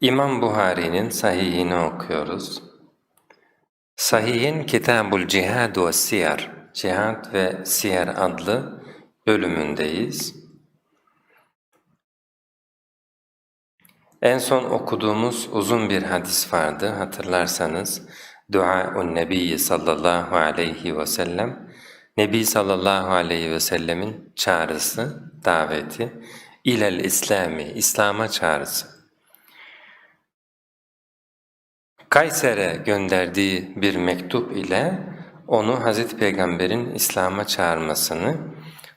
İmam Buhari'nin sahihini okuyoruz. Sahihin Kitabul Cihad ve Siyer, Cihad ve Siyer adlı bölümündeyiz. En son okuduğumuz uzun bir hadis vardı hatırlarsanız. Duaun Nebi sallallahu aleyhi ve sellem, Nebi sallallahu aleyhi ve sellemin çağrısı, daveti, ilel İslami, İslam'a çağrısı. Kayser'e gönderdiği bir mektup ile onu Hazreti Peygamber'in İslam'a çağırmasını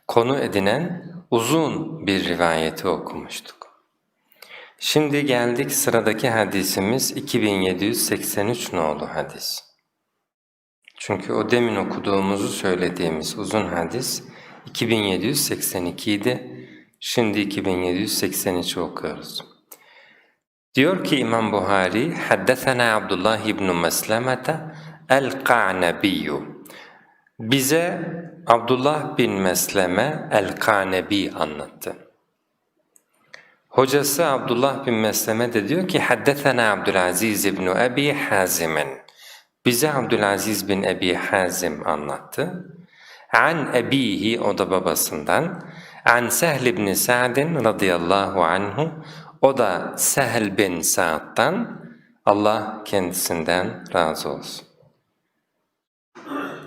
konu edinen uzun bir rivayeti okumuştuk. Şimdi geldik sıradaki hadisimiz 2783 nolu hadis. Çünkü o demin okuduğumuzu söylediğimiz uzun hadis 2782 idi. Şimdi 2783 okuyoruz. Diyor ki İmam Buhari, Haddesena Abdullah ibn Meslemete el-Ka'nebiyyu. Bize Abdullah bin Mesleme el-Kanebi anlattı. Hocası Abdullah bin Mesleme de diyor ki Haddesena Abdülaziz ibn Ebi Hazim'in. Bize Abdülaziz bin Ebi Hazim anlattı. An ebihi o da babasından. An Sehl ibn Sa'din radıyallahu anhu. O da Sehl bin Sa'd'dan. Allah kendisinden razı olsun.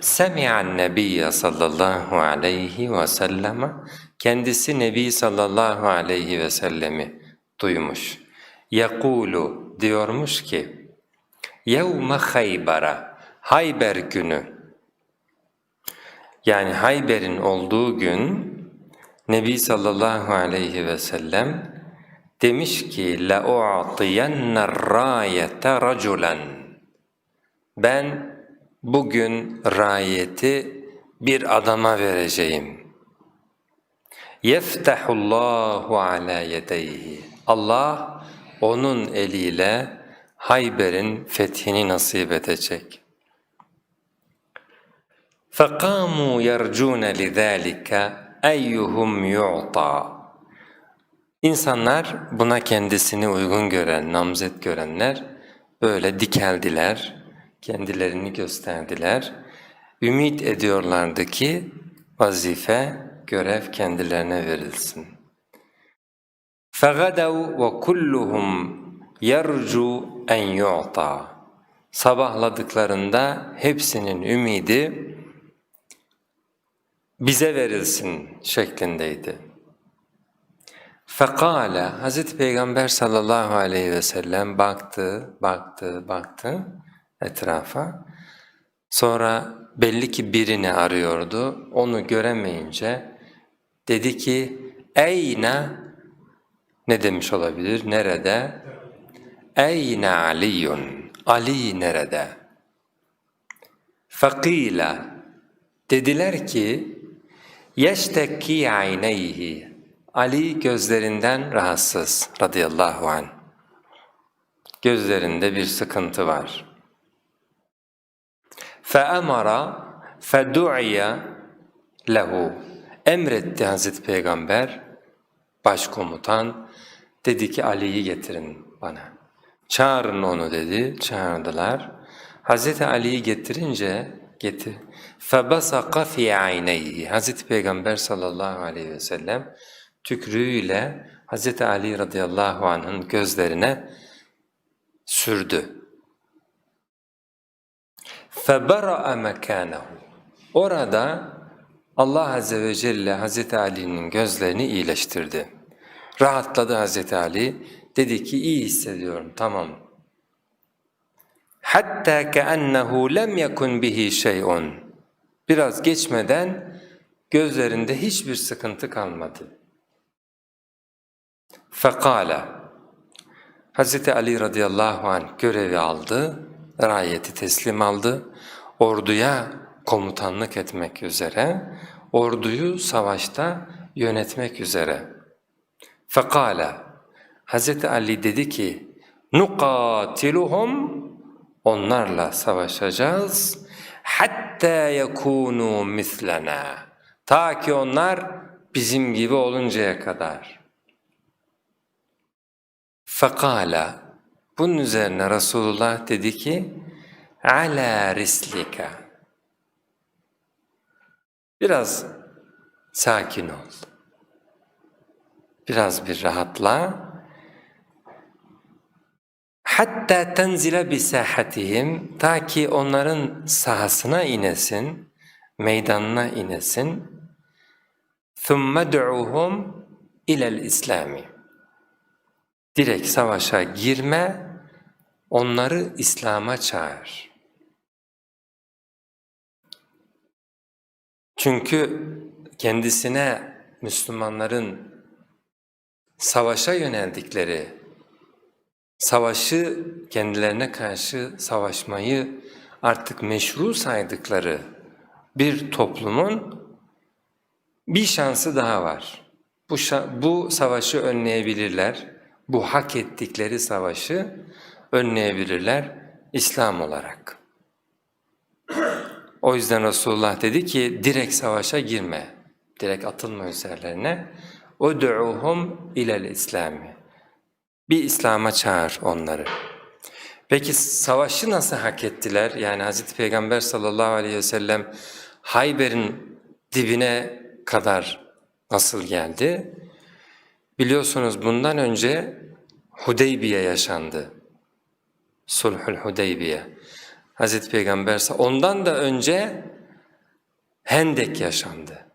Semi'an Nebiyye sallallahu aleyhi ve selleme kendisi Nebi sallallahu aleyhi ve sellemi duymuş. Yakulu diyormuş ki Yevme Hayber'a Hayber günü yani Hayber'in olduğu gün Nebi sallallahu aleyhi ve sellem demiş ki la u'tiyanna rayete raculan ben bugün rayeti bir adama vereceğim. Yeftahullahu ala yedeyhi. Allah onun eliyle Hayber'in fethini nasip edecek. فَقَامُوا يَرْجُونَ لِذَٰلِكَ اَيُّهُمْ يُعْطَى İnsanlar buna kendisini uygun gören, namzet görenler böyle dikeldiler, kendilerini gösterdiler. Ümit ediyorlardı ki vazife, görev kendilerine verilsin. فَغَدَوْا وَكُلُّهُمْ يَرْجُوا اَنْ يُعْطَى Sabahladıklarında hepsinin ümidi bize verilsin şeklindeydi. Fekale Hazreti Peygamber sallallahu aleyhi ve sellem baktı, baktı, baktı etrafa. Sonra belli ki birini arıyordu. Onu göremeyince dedi ki Eyne ne demiş olabilir? Nerede? Eyne Aliyun. Ali nerede? Fakile dediler ki yeştekki ayneyhi Ali gözlerinden rahatsız radıyallahu anh. Gözlerinde bir sıkıntı var. فَأَمَرَ فَدُعِيَ lehu Emretti Hazreti Peygamber, başkomutan, dedi ki Ali'yi getirin bana. Çağırın onu dedi, çağırdılar. Hazreti Ali'yi getirince, getir. فَبَسَقَ فِي عَيْنَيْهِ Hazreti Peygamber sallallahu aleyhi ve sellem tükrüğüyle Hazreti Ali radıyallahu anh'ın gözlerine sürdü. فَبَرَأَ مَكَانَهُ Orada Allah Azze ve Celle Hazreti Ali'nin gözlerini iyileştirdi. Rahatladı Hazreti Ali. Dedi ki iyi hissediyorum tamam. Hatta كَأَنَّهُ lem yekun bihi şey'un. Biraz geçmeden gözlerinde hiçbir sıkıntı kalmadı. Fekala Hazreti Ali radıyallahu anh görevi aldı, rayeti teslim aldı, orduya komutanlık etmek üzere, orduyu savaşta yönetmek üzere. Fekala Hazreti Ali dedi ki, nukatiluhum onlarla savaşacağız. Hatta yekunu mislena. Ta ki onlar bizim gibi oluncaya kadar. Fekala Bunun üzerine Resulullah dedi ki ala rislika. Biraz sakin ol. Biraz bir rahatla. Hatta tenzile bi sahatihim ta ki onların sahasına inesin, meydanına inesin. Thumma du'uhum ilel İslami. Direkt savaşa girme, onları İslam'a çağır. Çünkü kendisine Müslümanların savaşa yöneldikleri, savaşı kendilerine karşı savaşmayı artık meşru saydıkları bir toplumun bir şansı daha var. Bu, bu savaşı önleyebilirler, bu hak ettikleri savaşı önleyebilirler İslam olarak. O yüzden Resulullah dedi ki direkt savaşa girme, direkt atılma üzerlerine. اُدْعُهُمْ ilel İslami. Bir İslam'a çağır onları. Peki savaşı nasıl hak ettiler? Yani Hz. Peygamber sallallahu aleyhi ve sellem Hayber'in dibine kadar nasıl geldi? Biliyorsunuz bundan önce Hudeybiye yaşandı. Sulhul Hudeybiye. Hz. Peygamber ondan da önce Hendek yaşandı.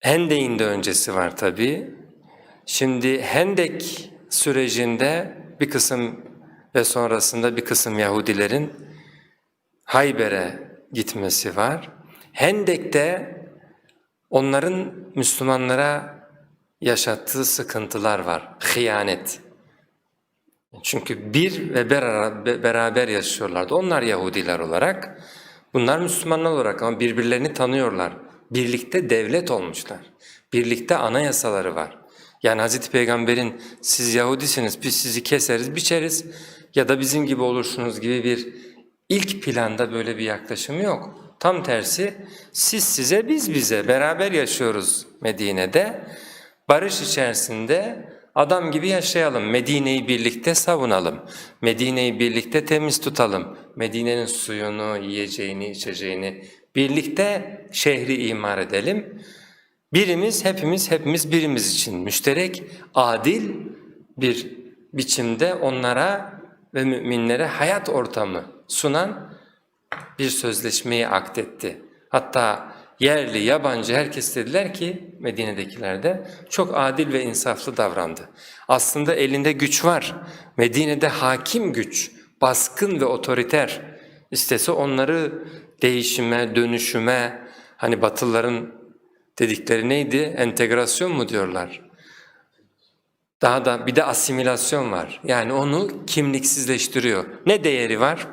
Hendek'in de öncesi var tabi. Şimdi Hendek sürecinde bir kısım ve sonrasında bir kısım Yahudilerin Hayber'e gitmesi var. Hendek'te onların Müslümanlara yaşattığı sıkıntılar var. Hıyanet. Çünkü bir ve beraber yaşıyorlardı. Onlar Yahudiler olarak, bunlar Müslümanlar olarak ama birbirlerini tanıyorlar. Birlikte devlet olmuşlar. Birlikte anayasaları var. Yani Hazreti Peygamber'in siz Yahudisiniz biz sizi keseriz biçeriz ya da bizim gibi olursunuz gibi bir ilk planda böyle bir yaklaşımı yok. Tam tersi siz size biz bize beraber yaşıyoruz Medine'de. Barış içerisinde adam gibi yaşayalım. Medine'yi birlikte savunalım. Medine'yi birlikte temiz tutalım. Medine'nin suyunu, yiyeceğini, içeceğini birlikte şehri imar edelim. Birimiz, hepimiz, hepimiz birimiz için müşterek, adil bir biçimde onlara ve müminlere hayat ortamı sunan bir sözleşmeyi akdetti. Hatta yerli, yabancı herkes dediler ki Medine'dekiler de çok adil ve insaflı davrandı. Aslında elinde güç var. Medine'de hakim güç, baskın ve otoriter. İstese onları değişime, dönüşüme, hani Batılıların dedikleri neydi? Entegrasyon mu diyorlar? Daha da bir de asimilasyon var. Yani onu kimliksizleştiriyor. Ne değeri var?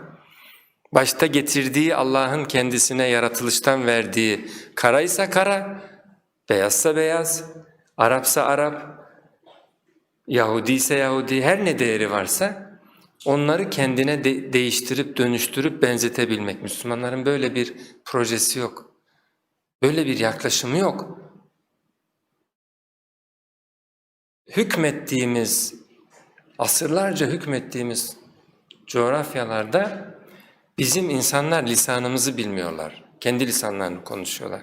Başta getirdiği Allah'ın kendisine yaratılıştan verdiği karaysa kara, beyazsa beyaz, Arapsa Arap, Yahudi ise Yahudi her ne değeri varsa onları kendine de değiştirip dönüştürüp benzetebilmek. Müslümanların böyle bir projesi yok. Böyle bir yaklaşımı yok. Hükmettiğimiz, asırlarca hükmettiğimiz coğrafyalarda bizim insanlar lisanımızı bilmiyorlar. Kendi lisanlarını konuşuyorlar.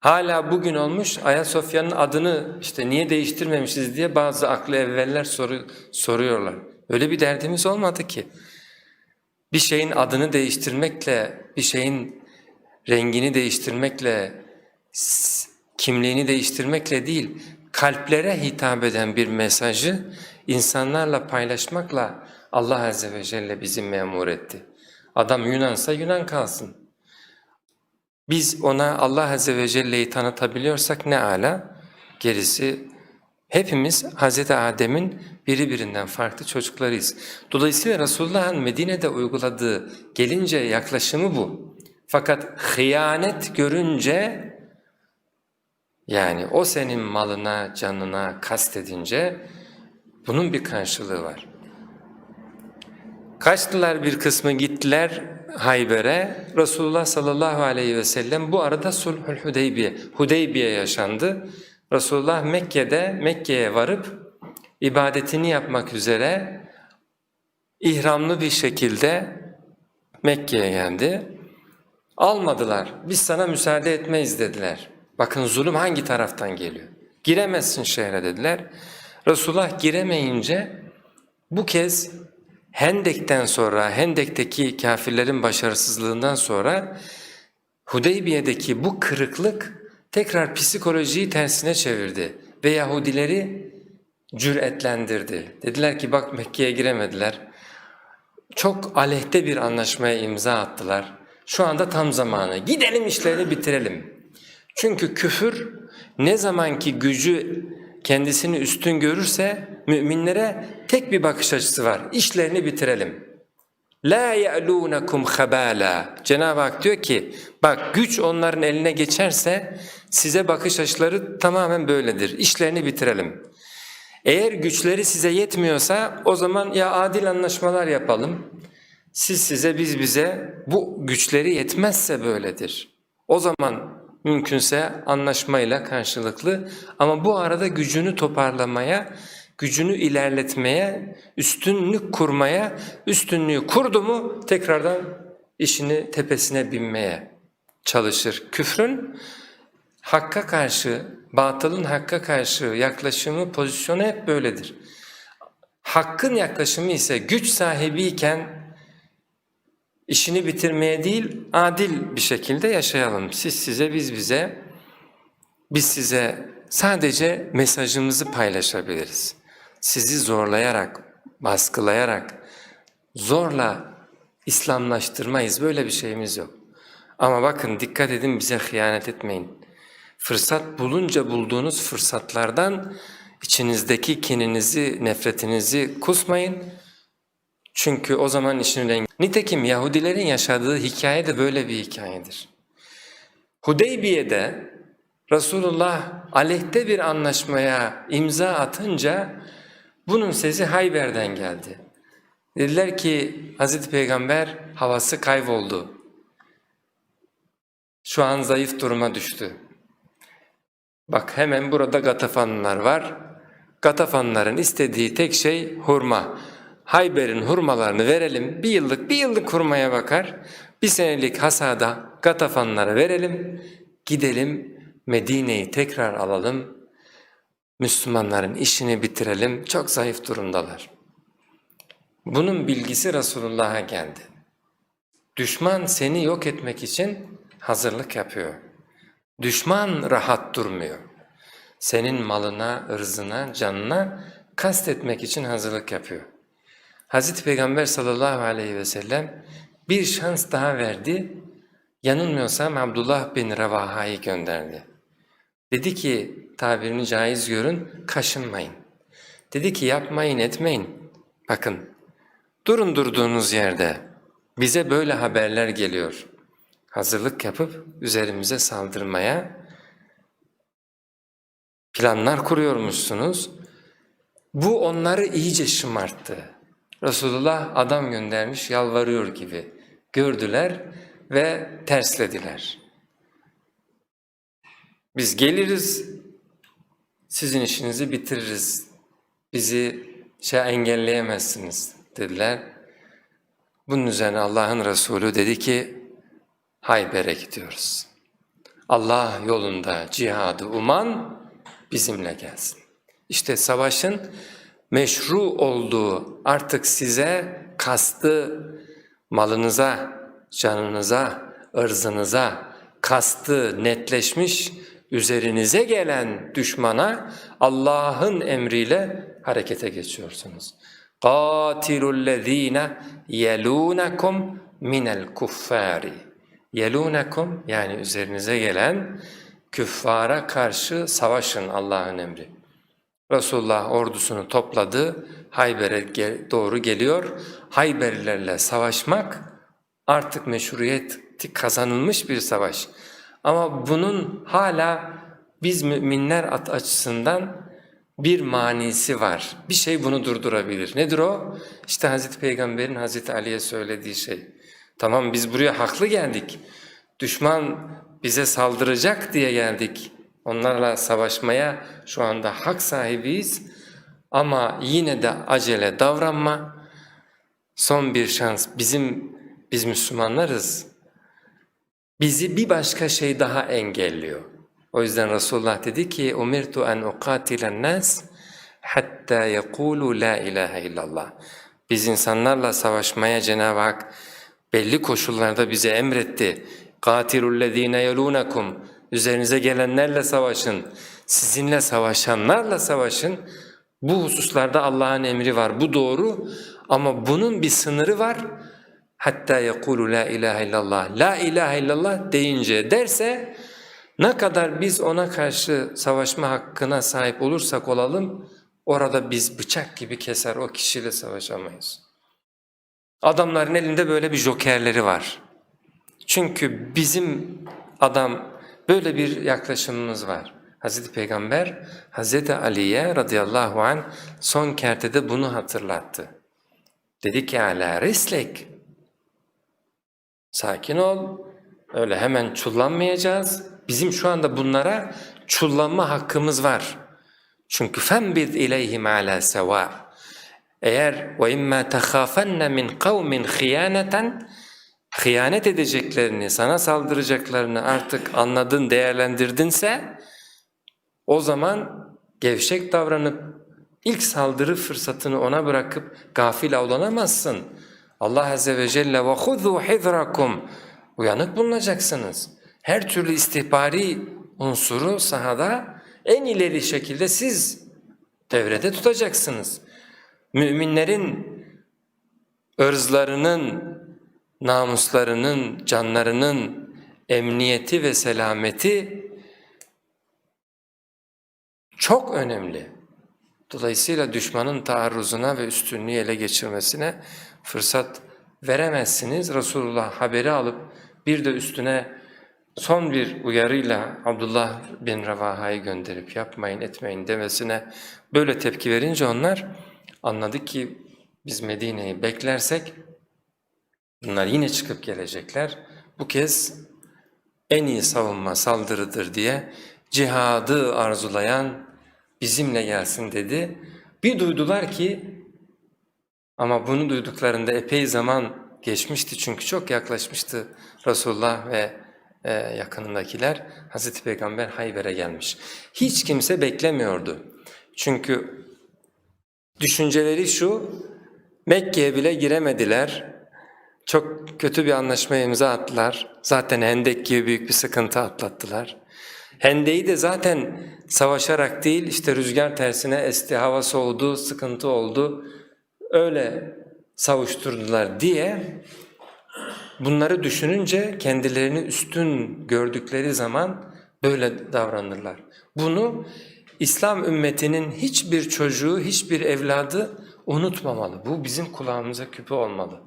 Hala bugün olmuş Ayasofya'nın adını işte niye değiştirmemişiz diye bazı aklı evveller soru, soruyorlar. Öyle bir derdimiz olmadı ki. Bir şeyin adını değiştirmekle, bir şeyin rengini değiştirmekle, kimliğini değiştirmekle değil, kalplere hitap eden bir mesajı insanlarla paylaşmakla Allah Azze ve Celle bizi memur etti. Adam Yunansa Yunan kalsın. Biz ona Allah Azze ve Celle'yi tanıtabiliyorsak ne ala, gerisi hepimiz Hz. Adem'in biri birinden farklı çocuklarıyız. Dolayısıyla Resulullah'ın Medine'de uyguladığı gelince yaklaşımı bu. Fakat hıyanet görünce yani o senin malına, canına kastedince bunun bir karşılığı var. Kaçtılar bir kısmı gittiler Hayber'e. Resulullah sallallahu aleyhi ve sellem bu arada Sulhul Hudeybiye, Hudeybiye yaşandı. Resulullah Mekke'de Mekke'ye varıp ibadetini yapmak üzere ihramlı bir şekilde Mekke'ye geldi. Almadılar. Biz sana müsaade etmeyiz dediler. Bakın zulüm hangi taraftan geliyor? Giremezsin şehre dediler. Resulullah giremeyince bu kez Hendek'ten sonra, Hendek'teki kafirlerin başarısızlığından sonra Hudeybiye'deki bu kırıklık tekrar psikolojiyi tersine çevirdi ve Yahudileri cüretlendirdi. Dediler ki bak Mekke'ye giremediler. Çok aleyhte bir anlaşmaya imza attılar. Şu anda tam zamanı. Gidelim işlerini bitirelim. Çünkü küfür ne zamanki gücü kendisini üstün görürse müminlere tek bir bakış açısı var. İşlerini bitirelim. La ya'lunakum khabala. Cenab-ı Hak diyor ki bak güç onların eline geçerse size bakış açıları tamamen böyledir. İşlerini bitirelim. Eğer güçleri size yetmiyorsa o zaman ya adil anlaşmalar yapalım. Siz size biz bize bu güçleri yetmezse böyledir. O zaman mümkünse anlaşmayla karşılıklı ama bu arada gücünü toparlamaya, gücünü ilerletmeye, üstünlük kurmaya, üstünlüğü kurdu mu tekrardan işini tepesine binmeye çalışır. Küfrün hakka karşı, batılın hakka karşı yaklaşımı, pozisyonu hep böyledir. Hakkın yaklaşımı ise güç sahibiyken işini bitirmeye değil, adil bir şekilde yaşayalım. Siz size, biz bize, biz size sadece mesajımızı paylaşabiliriz. Sizi zorlayarak, baskılayarak, zorla İslamlaştırmayız. Böyle bir şeyimiz yok. Ama bakın dikkat edin bize hıyanet etmeyin. Fırsat bulunca bulduğunuz fırsatlardan içinizdeki kininizi, nefretinizi kusmayın. Çünkü o zaman işin rengi. Nitekim Yahudilerin yaşadığı hikaye de böyle bir hikayedir. Hudeybiye'de Resulullah aleyhte bir anlaşmaya imza atınca bunun sesi Hayber'den geldi. Dediler ki Hazreti Peygamber havası kayboldu. Şu an zayıf duruma düştü. Bak hemen burada Gatafanlılar var. Gatafanların istediği tek şey hurma. Hayber'in hurmalarını verelim. Bir yıllık bir yıllık hurmaya bakar. Bir senelik hasada Gatafanlara verelim. Gidelim Medine'yi tekrar alalım. Müslümanların işini bitirelim. Çok zayıf durumdalar. Bunun bilgisi Resulullah'a geldi. Düşman seni yok etmek için hazırlık yapıyor. Düşman rahat durmuyor. Senin malına, ırzına, canına kastetmek için hazırlık yapıyor. Hazreti Peygamber sallallahu aleyhi ve sellem bir şans daha verdi. Yanılmıyorsam Abdullah bin Revaha'yı gönderdi. Dedi ki tabirini caiz görün, kaşınmayın. Dedi ki yapmayın etmeyin. Bakın durun durduğunuz yerde bize böyle haberler geliyor. Hazırlık yapıp üzerimize saldırmaya planlar kuruyormuşsunuz. Bu onları iyice şımarttı. Resulullah adam göndermiş yalvarıyor gibi gördüler ve terslediler. Biz geliriz, sizin işinizi bitiririz, bizi şey engelleyemezsiniz dediler. Bunun üzerine Allah'ın Resulü dedi ki, Hayber'e gidiyoruz. Allah yolunda cihadı uman bizimle gelsin. İşte savaşın meşru olduğu artık size kastı malınıza, canınıza, ırzınıza kastı netleşmiş üzerinize gelen düşmana Allah'ın emriyle harekete geçiyorsunuz. قَاتِلُوا الَّذ۪ينَ يَلُونَكُمْ مِنَ الْكُفَّارِ Yelunekum yani üzerinize gelen küffara karşı savaşın Allah'ın emri. Resulullah ordusunu topladı, Hayber'e doğru geliyor. Hayberlilerle savaşmak artık meşruiyet kazanılmış bir savaş. Ama bunun hala biz müminler açısından bir manisi var. Bir şey bunu durdurabilir. Nedir o? İşte Hazreti Peygamber'in Hazreti Ali'ye söylediği şey. Tamam biz buraya haklı geldik. Düşman bize saldıracak diye geldik. Onlarla savaşmaya şu anda hak sahibiyiz. Ama yine de acele davranma. Son bir şans. Bizim biz Müslümanlarız. Bizi bir başka şey daha engelliyor. O yüzden Resulullah dedi ki umirtu en uqatilen nas hatta yekulu la ilahe illallah. Biz insanlarla savaşmaya Cenab-ı Hak belli koşullarda bize emretti. Katilullezine yelunakum. Üzerinize gelenlerle savaşın. Sizinle savaşanlarla savaşın. Bu hususlarda Allah'ın emri var. Bu doğru ama bunun bir sınırı var. Hatta yekulu la ilahe illallah. La ilahe illallah deyince derse ne kadar biz ona karşı savaşma hakkına sahip olursak olalım orada biz bıçak gibi keser o kişiyle savaşamayız. Adamların elinde böyle bir jokerleri var. Çünkü bizim adam böyle bir yaklaşımımız var. Hazreti Peygamber Hazreti Ali'ye radıyallahu anh son kertede bunu hatırlattı. Dedi ki ala rislek. Sakin ol. Öyle hemen çullanmayacağız. Bizim şu anda bunlara çullanma hakkımız var. Çünkü fembid ileyhim ala seva. Eğer ve imma takhafenne min kavmin khiyaneten hıyanet edeceklerini, sana saldıracaklarını artık anladın, değerlendirdinse o zaman gevşek davranıp ilk saldırı fırsatını ona bırakıp gafil avlanamazsın. Allah Azze ve Celle ve huzu hidrakum uyanık bulunacaksınız. Her türlü istihbari unsuru sahada en ileri şekilde siz devrede tutacaksınız. Müminlerin ırzlarının, namuslarının, canlarının emniyeti ve selameti çok önemli. Dolayısıyla düşmanın taarruzuna ve üstünlüğü ele geçirmesine fırsat veremezsiniz. Resulullah haberi alıp bir de üstüne son bir uyarıyla Abdullah bin Revaha'yı gönderip yapmayın etmeyin demesine böyle tepki verince onlar anladı ki biz Medine'yi beklersek bunlar yine çıkıp gelecekler. Bu kez en iyi savunma saldırıdır diye cihadı arzulayan bizimle gelsin dedi. Bir duydular ki ama bunu duyduklarında epey zaman geçmişti çünkü çok yaklaşmıştı Resulullah ve e, yakınındakiler. Hazreti Peygamber Hayber'e gelmiş. Hiç kimse beklemiyordu. Çünkü düşünceleri şu, Mekke'ye bile giremediler. Çok kötü bir anlaşmaya imza attılar. Zaten Hendek gibi büyük bir sıkıntı atlattılar. Hendeyi de zaten savaşarak değil, işte rüzgar tersine esti, hava soğudu, sıkıntı oldu. Öyle savuşturdular diye bunları düşününce kendilerini üstün gördükleri zaman böyle davranırlar. Bunu İslam ümmetinin hiçbir çocuğu, hiçbir evladı unutmamalı. Bu bizim kulağımıza küpe olmalı.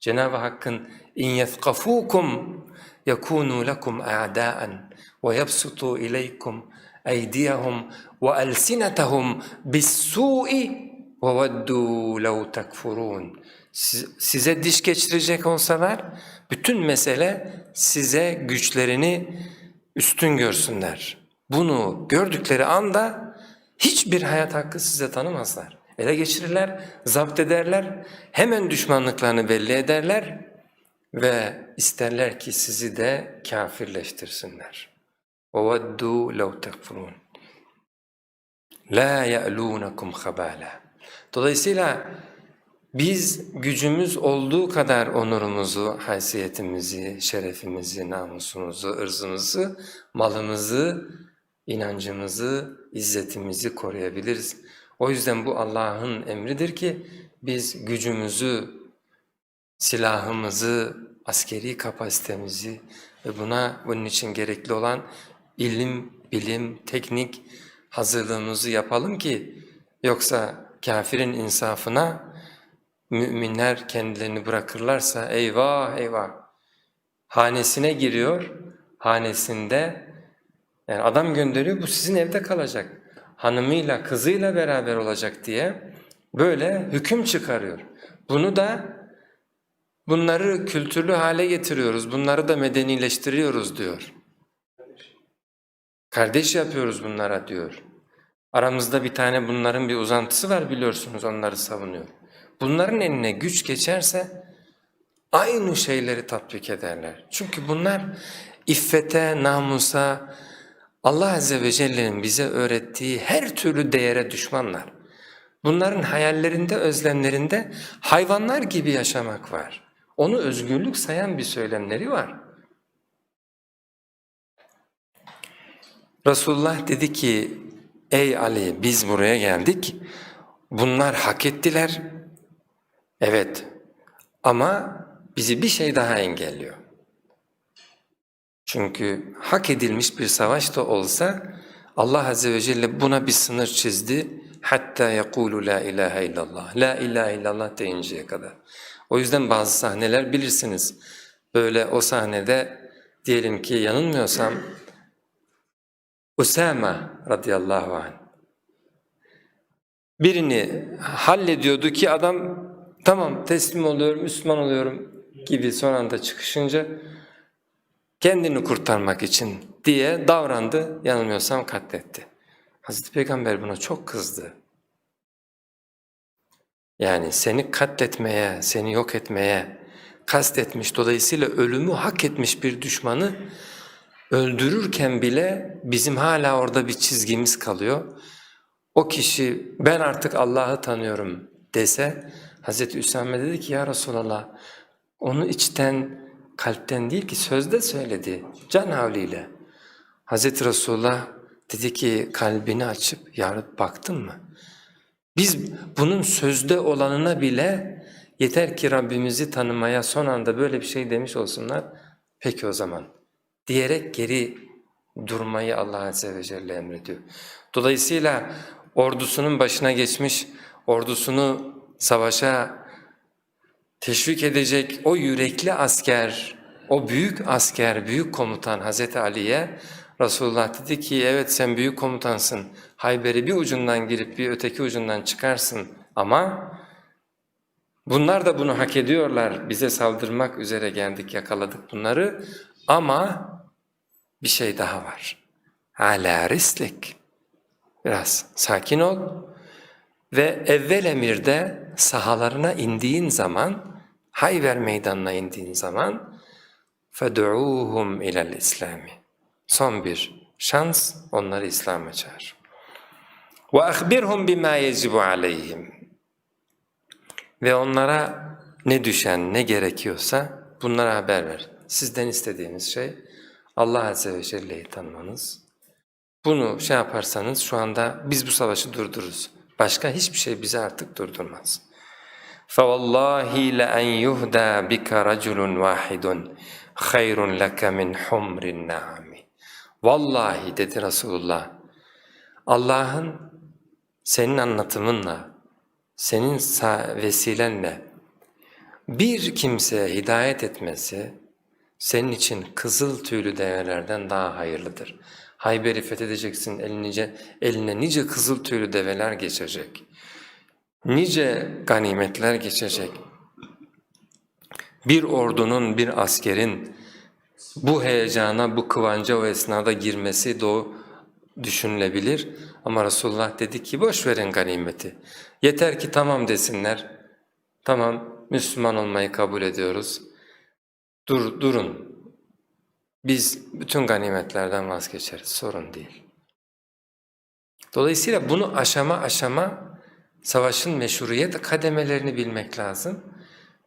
Cenab-ı Hakk'ın in yefkafukum yekunu lekum a'daen ve yabsutu ileykum eydiyahum ve elsinetahum bis-su'i ve veddu lev tekfurun. Size diş geçirecek olsalar bütün mesele size güçlerini üstün görsünler. Bunu gördükleri anda hiçbir hayat hakkı size tanımazlar. Ele geçirirler, zapt ederler, hemen düşmanlıklarını belli ederler ve isterler ki sizi de kafirleştirsinler. وَوَدُّوا لَوْ تَكْفُرُونَ لَا يَأْلُونَكُمْ خَبَالًا Dolayısıyla biz gücümüz olduğu kadar onurumuzu, haysiyetimizi, şerefimizi, namusumuzu, ırzımızı, malımızı, inancımızı, izzetimizi koruyabiliriz. O yüzden bu Allah'ın emridir ki biz gücümüzü, silahımızı, askeri kapasitemizi ve buna bunun için gerekli olan ilim, bilim, teknik hazırlığımızı yapalım ki yoksa kafirin insafına müminler kendilerini bırakırlarsa eyvah eyvah hanesine giriyor, hanesinde yani adam gönderiyor bu sizin evde kalacak hanımıyla, kızıyla beraber olacak diye böyle hüküm çıkarıyor. Bunu da bunları kültürlü hale getiriyoruz, bunları da medenileştiriyoruz diyor. Kardeş yapıyoruz bunlara diyor. Aramızda bir tane bunların bir uzantısı var biliyorsunuz onları savunuyor. Bunların eline güç geçerse aynı şeyleri tatbik ederler. Çünkü bunlar iffete, namusa, Allah Azze ve Celle'nin bize öğrettiği her türlü değere düşmanlar. Bunların hayallerinde, özlemlerinde hayvanlar gibi yaşamak var. Onu özgürlük sayan bir söylemleri var. Resulullah dedi ki, ey Ali biz buraya geldik, bunlar hak ettiler, evet ama bizi bir şey daha engelliyor. Çünkü hak edilmiş bir savaş da olsa Allah Azze ve Celle buna bir sınır çizdi. Hatta yekulu la ilahe illallah. La ilahe illallah deyinceye kadar. O yüzden bazı sahneler bilirsiniz. Böyle o sahnede diyelim ki yanılmıyorsam Usame radıyallahu anh birini hallediyordu ki adam tamam teslim oluyorum, Müslüman oluyorum gibi son anda çıkışınca kendini kurtarmak için diye davrandı, yanılmıyorsam katletti. Hazreti Peygamber buna çok kızdı. Yani seni katletmeye, seni yok etmeye kastetmiş, dolayısıyla ölümü hak etmiş bir düşmanı öldürürken bile bizim hala orada bir çizgimiz kalıyor. O kişi ben artık Allah'ı tanıyorum dese Hazreti Üsame dedi ki ya Resulallah onu içten kalpten değil ki sözde söyledi can havliyle. Hazreti Resulullah dedi ki kalbini açıp yarıp baktın mı? Biz bunun sözde olanına bile yeter ki Rabbimizi tanımaya son anda böyle bir şey demiş olsunlar. Peki o zaman diyerek geri durmayı Allah Azze ve Celle emrediyor. Dolayısıyla ordusunun başına geçmiş, ordusunu savaşa teşvik edecek o yürekli asker, o büyük asker, büyük komutan Hazreti Ali'ye Resulullah dedi ki evet sen büyük komutansın, Hayber'i bir ucundan girip bir öteki ucundan çıkarsın ama bunlar da bunu hak ediyorlar, bize saldırmak üzere geldik yakaladık bunları ama bir şey daha var. Ala rislik. Biraz sakin ol ve evvel emirde sahalarına indiğin zaman, Hayber meydanına indiğin zaman فَدُعُوهُمْ اِلَى الْاِسْلَامِ Son bir şans onları İslam'a çağır. وَاَخْبِرْهُمْ بِمَا يَجِبُ عَلَيْهِمْ Ve onlara ne düşen, ne gerekiyorsa bunlara haber ver. Sizden istediğimiz şey Allah Azze ve Celle'yi tanımanız. Bunu şey yaparsanız şu anda biz bu savaşı durdururuz. Başka hiçbir şey bizi artık durdurmaz. فَوَاللّٰهِ لَاَنْ يُهْدَى بِكَ رَجُلٌ وَاحِدٌ خَيْرٌ لَكَ مِنْ حُمْرِ النَّعَمِ Vallahi dedi Resulullah, Allah'ın senin anlatımınla, senin vesilenle bir kimseye hidayet etmesi senin için kızıl tüylü develerden daha hayırlıdır. Hayber'i fethedeceksin, eline, eline nice kızıl tüylü develer geçecek. Nice ganimetler geçecek. Bir ordunun, bir askerin bu heyecana, bu kıvanca o esnada girmesi o düşünülebilir. Ama Resulullah dedi ki boş verin ganimeti. Yeter ki tamam desinler. Tamam Müslüman olmayı kabul ediyoruz. Dur, durun. Biz bütün ganimetlerden vazgeçeriz. Sorun değil. Dolayısıyla bunu aşama aşama savaşın meşruiyet kademelerini bilmek lazım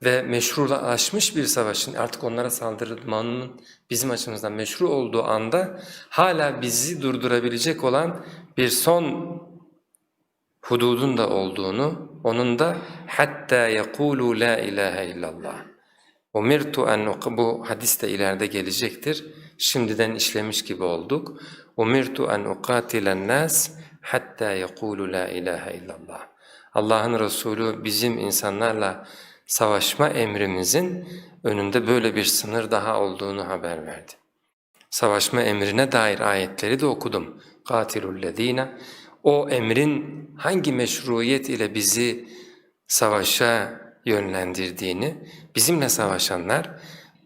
ve meşrulaşmış bir savaşın artık onlara saldırmanın bizim açımızdan meşru olduğu anda hala bizi durdurabilecek olan bir son hududun da olduğunu, onun da hatta yekulu la ilahe illallah. Umirtu en bu hadis de ileride gelecektir. Şimdiden işlemiş gibi olduk. Umirtu en uqatilen nas hatta yekulu la ilahe illallah. Allah'ın Resulü bizim insanlarla savaşma emrimizin önünde böyle bir sınır daha olduğunu haber verdi. Savaşma emrine dair ayetleri de okudum. قَاتِلُ O emrin hangi meşruiyet ile bizi savaşa yönlendirdiğini, bizimle savaşanlar,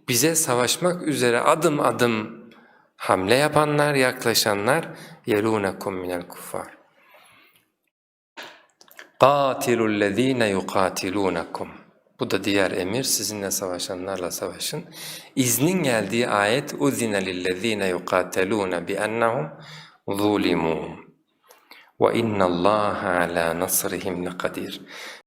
bize savaşmak üzere adım adım hamle yapanlar, yaklaşanlar يَلُونَكُمْ مِنَ الْكُفَّارِ قَاتِلُوا الَّذ۪ينَ يُقَاتِلُونَكُمْ Bu da diğer emir, sizinle savaşanlarla savaşın. İznin geldiği ayet اُذِنَ لِلَّذ۪ينَ يُقَاتَلُونَ بِأَنَّهُمْ ظُولِمُوا وَاِنَّ اللّٰهَ عَلَى نَصْرِهِمْ لَقَدِيرٌ